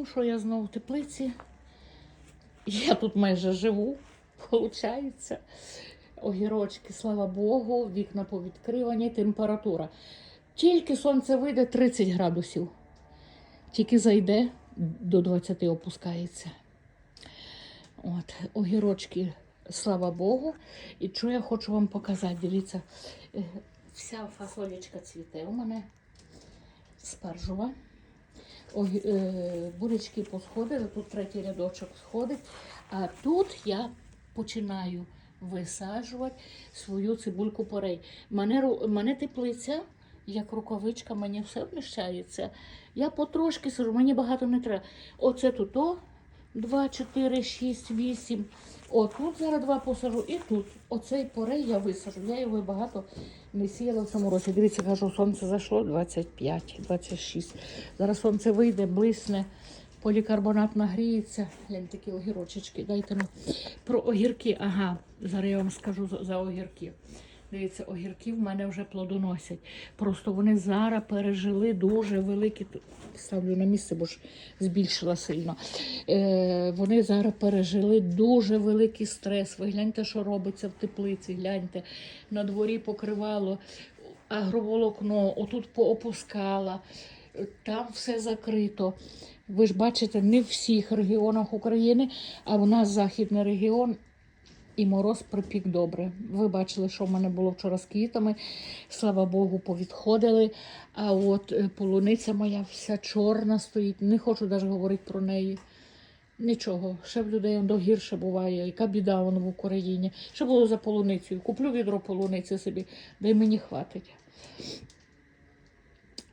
Ну що, я знову в теплиці. Я тут майже живу, виходить. Огірочки, слава Богу, вікна повідкривані, температура. Тільки сонце вийде 30 градусів. Тільки зайде, до 20 опускається. От, огірочки, слава Богу. І що я хочу вам показати? Дивіться, е, вся фасолечка цвіте у мене спаржова. Е, бурячки посходили, тут третій рядочок сходить. А тут я починаю висаджувати свою цибульку порей. Мене, мене теплиця, як рукавичка, мені все вміщається. Я потрошки сажу, мені багато не треба. Оце тут о, 2, 4, 6, 8. О, тут зараз два посажу і тут. Оцей порей я висажу. Я його багато не сіяла в цьому році. Дивіться, кажу, сонце зайшло 25, 26. Зараз сонце вийде, блисне, полікарбонат нагріється. Глянь, такі огірочечки. Дайте ну. Про огірки. Ага, зараз я вам скажу за огірки. Дивіться, огірки в мене вже плодоносять. Просто вони зараз пережили дуже великі. Ставлю на місце, бо ж збільшила сильно. Е, вони зараз пережили дуже великий стрес. Ви гляньте, що робиться в теплиці. Гляньте, на дворі покривало агроволокно, отут поопускала, там все закрито. Ви ж бачите, не в всіх регіонах України, а в нас західний регіон і мороз припік добре. Ви бачили, що в мене було вчора з квітами. Слава Богу, повідходили. А от е, полуниця моя вся чорна стоїть. Не хочу навіть говорити про неї. Нічого, ще в людей до гірше буває, яка біда воно в Україні. Що було за полуницею? Куплю відро полуниці собі, й мені хватить.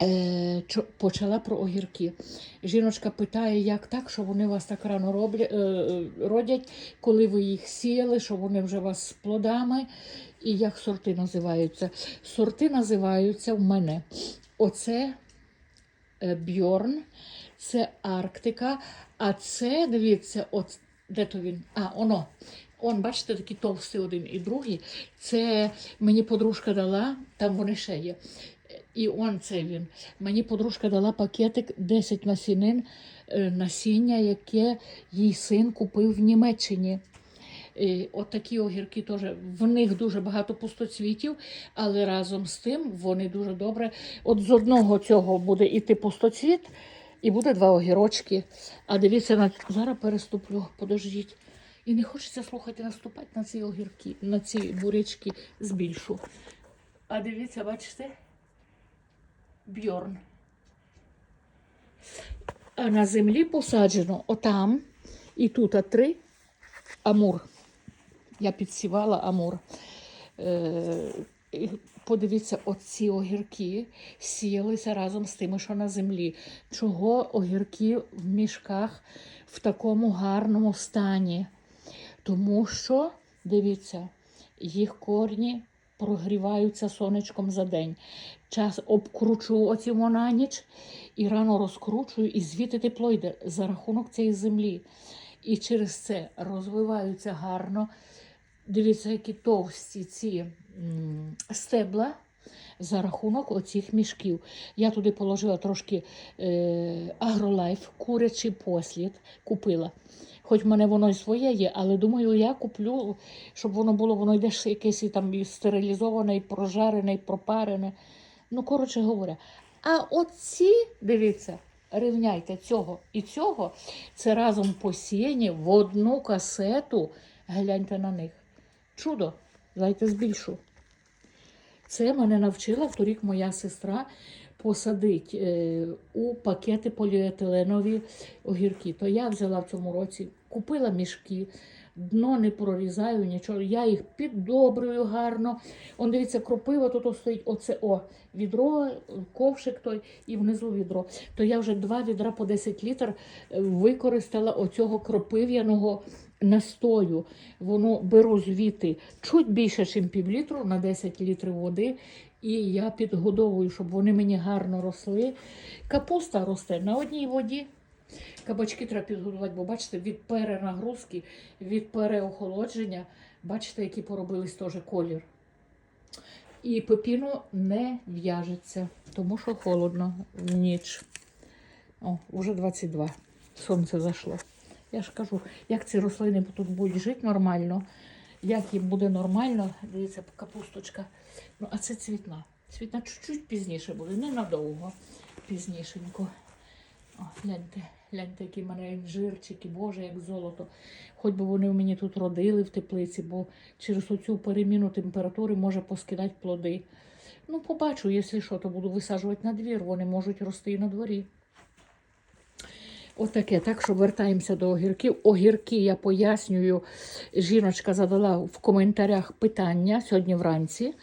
Е, почала про огірки. Жіночка питає, як так, що вони вас так рано роблять, е, е, родять, коли ви їх сіяли, що вони вже вас з плодами, і як сорти називаються. Сорти називаються в мене. Оце Бьорн, це Арктика, а це, дивіться, от де то він? А, оно. Он, бачите, такі товсті один і другий. Це мені подружка дала, там вони ще є. І он це він. Мені подружка дала пакетик 10 насінин, е, насіння, яке їй син купив в Німеччині. І От такі огірки теж в них дуже багато пустоцвітів, але разом з тим вони дуже добре. От з одного цього буде іти пустоцвіт, і буде два огірочки. А дивіться, на зараз переступлю, подождіть. І не хочеться слухати наступати на ці огірки, на ці бурячки збільшу. А дивіться, бачите? Бьорн. А на землі посаджено отам і тут три амур. Я підсівала амур. Е, подивіться, оці огірки сіялися разом з тими, що на землі. Чого огірки в мішках в такому гарному стані? Тому що, дивіться, їх корні прогріваються сонечком за день. Час обкручую оці на ніч і рано розкручую, і звідти тепло йде за рахунок цієї землі. І через це розвиваються гарно. Дивіться, які товсті ці стебла за рахунок оцих мішків. Я туди положила трошки е, агролайф, курячий послід купила. Хоч в мене воно і своє є, але думаю, я куплю, щоб воно було, воно йде якесь і там і стерилізоване, і прожарене, і пропарене. Ну, коротше говоря. А оці, дивіться, рівняйте цього і цього, це разом посіяні в одну касету. Гляньте на них. Чудо, дайте збільшу. Це мене навчила торік моя сестра посадити е, у пакети поліетиленові огірки. То я взяла в цьому році, купила мішки, дно не прорізаю нічого. Я їх піддобрюю гарно. Он дивіться, кропива тут стоїть оце о, відро, ковшик той і внизу відро. То я вже два відра по 10 літр е, використала оцього кропив'яного настою. Воно беру звідти чуть більше, ніж півлітру на 10 літрів води. І я підгодовую, щоб вони мені гарно росли. Капуста росте на одній воді. Кабачки треба підгодувати, бо бачите, від перенагрузки, від переохолодження, бачите, який поробились теж колір. І пепіно не в'яжеться, тому що холодно в ніч. О, вже 22. сонце зайшло. Я ж кажу, як ці рослини тут будуть жити нормально, як їм буде нормально, дивіться, капусточка. Ну, а це цвітна. Цвітна чуть-чуть пізніше буде, ненадовго, пізнішенько. О, гляньте, гляньте, які в мене інжирчики, боже, як золото. Хоч би вони в мені тут родили в теплиці, бо через оцю переміну температури може поскидати плоди. Ну, побачу, якщо що, то буду висаджувати на двір, вони можуть рости і на дворі. Отаке, так що вертаємося до огірків. Огірки я пояснюю. Жіночка задала в коментарях питання сьогодні вранці.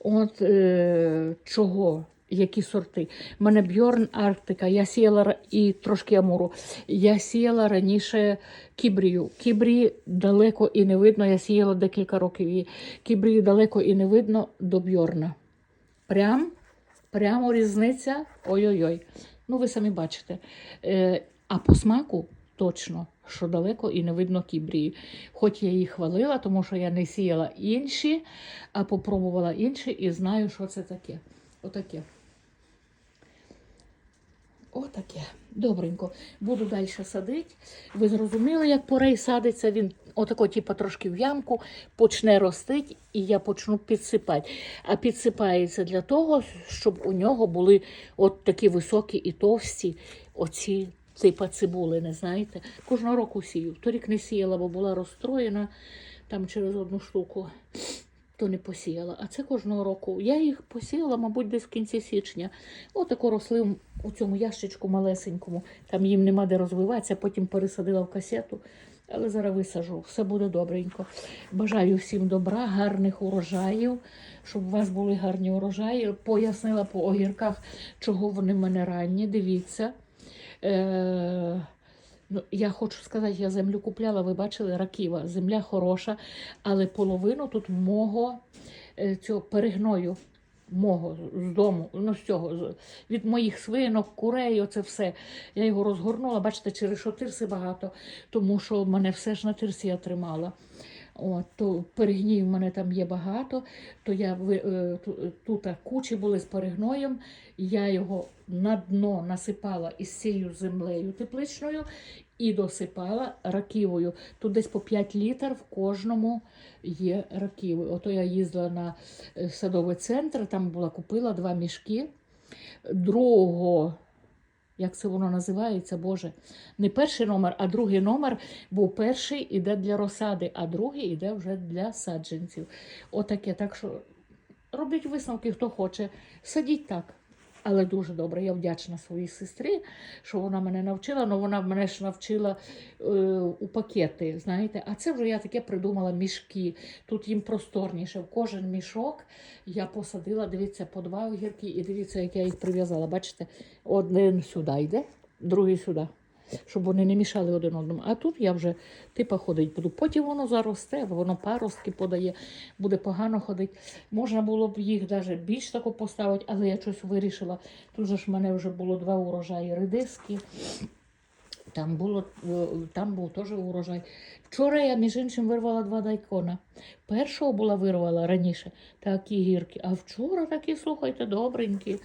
От е, чого, які сорти. У мене Бьорн Арктика, я сіяла і трошки Амуру. Я сіяла раніше кібрію. Кібрії далеко і не видно. Я сіяла декілька років і кібрії далеко і не видно до Бьорна. Прям, прямо різниця. Ой-ой-ой. Ну, ви самі бачите. Е, а по смаку точно, що далеко і не видно кібрії. Хоч я її хвалила, тому що я не сіяла інші, а попробувала інші і знаю, що це таке. Отаке. Отаке. Добренько. Буду далі садити. Ви зрозуміли, як порей садиться. Він отако, типу, трошки в ямку почне ростити, і я почну підсипати. А підсипається для того, щоб у нього були от такі високі і товсті оці типа цибули, не знаєте. Кожного року сію. Торік не сіяла, бо була розстроєна там через одну штуку то не посіяла. А це кожного року. Я їх посіяла, мабуть, десь в кінці січня. Отако росли у цьому ящичку малесенькому. Там їм нема де розвиватися, потім пересадила в касету. Але зараз висажу, все буде добренько. Бажаю всім добра, гарних урожаїв, щоб у вас були гарні урожаї. Пояснила по огірках, чого вони в мене ранні. Дивіться. Е- Ну, я хочу сказати, я землю купляла, ви бачили, раківа. Земля хороша, але половину тут мого е, цього перегною, мого з дому, ну з цього, від моїх свинок, курей, оце все. Я його розгорнула, бачите, через що тирси багато, тому що мене все ж на тирсі я тримала. От, то перегнів в мене там є багато, то я е, ту- тут кучі були з перегноєм, я його на дно насипала із цією землею тепличною і досипала раківою. Тут десь по 5 літр в кожному є раківи. Ото я їздила на е, садовий центр, там була купила два мішки. Другого, як це воно називається, Боже, не перший номер, а другий номер, бо перший іде для розсади, а другий іде вже для саджанців. Отаке. Так що робіть висновки, хто хоче. Садіть так. Але дуже добре. Я вдячна своїй сестрі, що вона мене навчила. але вона мене ж навчила е, у пакети. Знаєте, а це вже я таке придумала мішки. Тут їм просторніше. В кожен мішок я посадила, дивіться, по два огірки, і дивіться, як я їх прив'язала. Бачите, один сюди йде, другий сюди. Щоб вони не мішали один одному. А тут я вже типа ходить буду. Потім воно заросте, воно паростки подає, буде погано ходити. Можна було б їх навіть більш тако поставити, але я щось вирішила. Тут же ж в мене вже було два урожаї редиски. Там, було, е, там був теж урожай. Вчора я, між іншим, вирвала два дайкона. Першого була вирвала раніше, такі гірки, а вчора такі, слухайте, добренькі.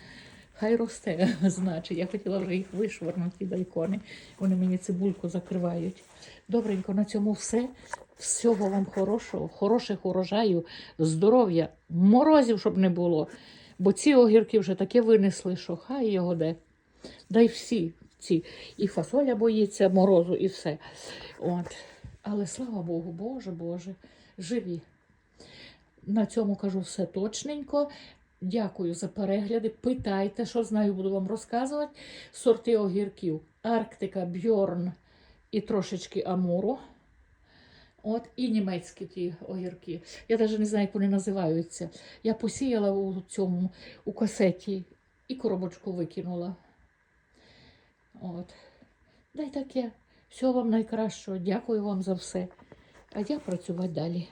Хай росте, значить. Я хотіла вже їх вишвырнути, ті дайкони. Вони мені цибульку закривають. Добренько, на цьому все. Всього вам хорошого, хороших урожаїв, здоров'я, морозів, щоб не було. Бо ці огірки вже таке винесли, що хай його де. Дай всі ці. І фасоля боїться морозу, і все. От. Але слава Богу, Боже, Боже, живі. На цьому кажу все точненько. Дякую за перегляди. Питайте, що знаю, буду вам розказувати. Сорти огірків. Арктика, Бьорн і трошечки Амуру. От, і німецькі ті огірки. Я навіть не знаю, як вони називаються. Я посіяла у цьому у касеті і коробочку викинула. От. Дай таке. Всього вам найкращого. Дякую вам за все. А я працювати далі.